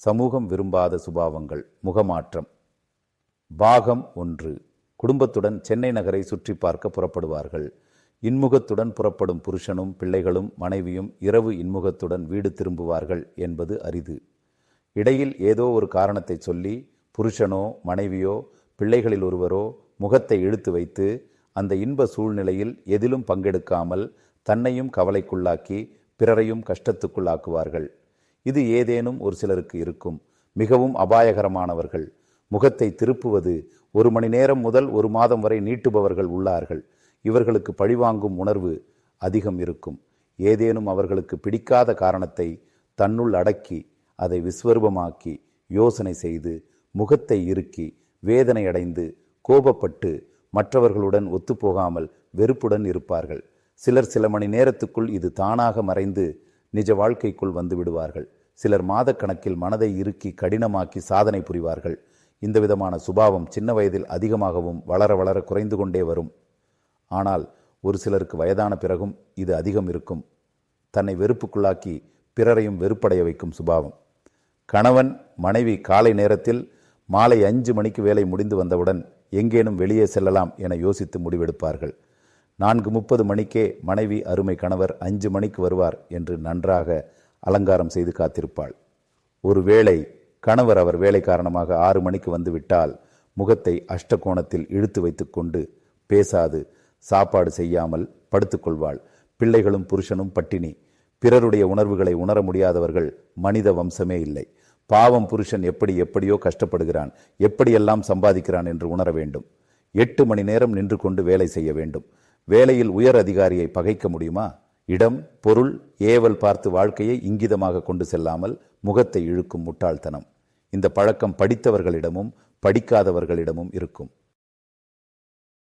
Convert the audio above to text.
சமூகம் விரும்பாத சுபாவங்கள் முகமாற்றம். பாகம் ஒன்று. குடும்பத்துடன் சென்னை நகரை சுற்றி பார்க்க புறப்படுவார்கள். இன்முகத்துடன் புறப்படும் புருஷனும் பிள்ளைகளும் மனைவியும் இரவு இன்முகத்துடன் வீடு திரும்புவார்கள் என்பது அரிது. இடையில் ஏதோ ஒரு காரணத்தை சொல்லி புருஷனோ மனைவியோ பிள்ளைகளில் ஒருவரோ முகத்தை இழுத்து வைத்து அந்த இன்ப சூழ்நிலையில் எதிலும் பங்கெடுக்காமல் தன்னையும் கவலைக்குள்ளாக்கி பிறரையும் கஷ்டத்துக்குள்ளாக்குவார்கள். இது ஏதேனும் ஒரு சிலருக்கு இருக்கும். மிகவும் அபாயகரமானவர்கள். முகத்தை திருப்புவது ஒரு மணி நேரம் முதல் ஒரு மாதம் வரை நீட்டுபவர்கள் உள்ளார்கள். இவர்களுக்கு பழிவாங்கும் உணர்வு அதிகம் இருக்கும். ஏதேனும் அவர்களுக்கு பிடிக்காத காரணத்தை தன்னுள் அடக்கி அதை விஸ்வரூபமாக்கி யோசனை செய்து முகத்தை இறுக்கி வேதனை அடைந்து கோபப்பட்டு மற்றவர்களுடன் ஒத்துப்போகாமல் வெறுப்புடன் இருப்பார்கள். சிலர் சில மணி நேரத்துக்குள் இது தானாக மறைந்து நிஜ வாழ்க்கைக்குள் வந்து விடுவார்கள். சிலர் மாதக்கணக்கில் மனதை இறுக்கி கடினமாக்கி சாதனை புரிவார்கள். இந்த விதமான சுபாவம் சின்ன வயதில் அதிகமாகவும் வளர வளர குறைந்து கொண்டே வரும். ஆனால் ஒரு சிலருக்கு வயதான பிறகும் இது அதிகம் இருக்கும். தன்னை வெறுப்புக்குள்ளாக்கி பிறரையும் வெறுப்படைய வைக்கும் சுபாவம். கணவன் மனைவி காலை நேரத்தில் மாலை அஞ்சு மணிக்கு வேலை முடிந்து வந்தவுடன் எங்கேனும் வெளியே செல்லலாம் என யோசித்து முடிவெடுப்பார்கள். நான்கு முப்பது மணிக்கே மனைவி அருமை கணவர் அஞ்சு மணிக்கு வருவார் என்று நன்றாக அலங்காரம் செய்து காத்திருப்பாள். ஒருவேளை கணவர் அவர் வேலை காரணமாக ஆறு மணிக்கு வந்து விட்டால் முகத்தை அஷ்டகோணத்தில் இழுத்து வைத்துக்கொண்டு பேசாது சாப்பாடு செய்யாமல் படுத்துக்கொள்வாள் பிள்ளைகளும் புருஷனும் பட்டினி. பிறருடைய உணர்வுகளை உணர முடியாதவர்கள் மனித வம்சமே இல்லை. பாவம் புருஷன் எப்படி எப்படியோ கஷ்டப்படுகிறான் எப்படியெல்லாம் சம்பாதிக்கிறான் என்று உணர வேண்டும். எட்டு மணி நேரம் நின்று கொண்டு வேலை செய்ய வேண்டும். வேலையில் உயர் அதிகாரியை பகைக்க முடியுமா? இடம் பொருள் ஏவல் பார்த்து வாழ்க்கையை இங்கிதமாக கொண்டு செல்லாமல் முகத்தை இழுக்கும் முட்டாள்தனம். இந்த பழக்கம் படித்தவர்களிடமும் படிக்காதவர்களிடமும் இருக்கும்.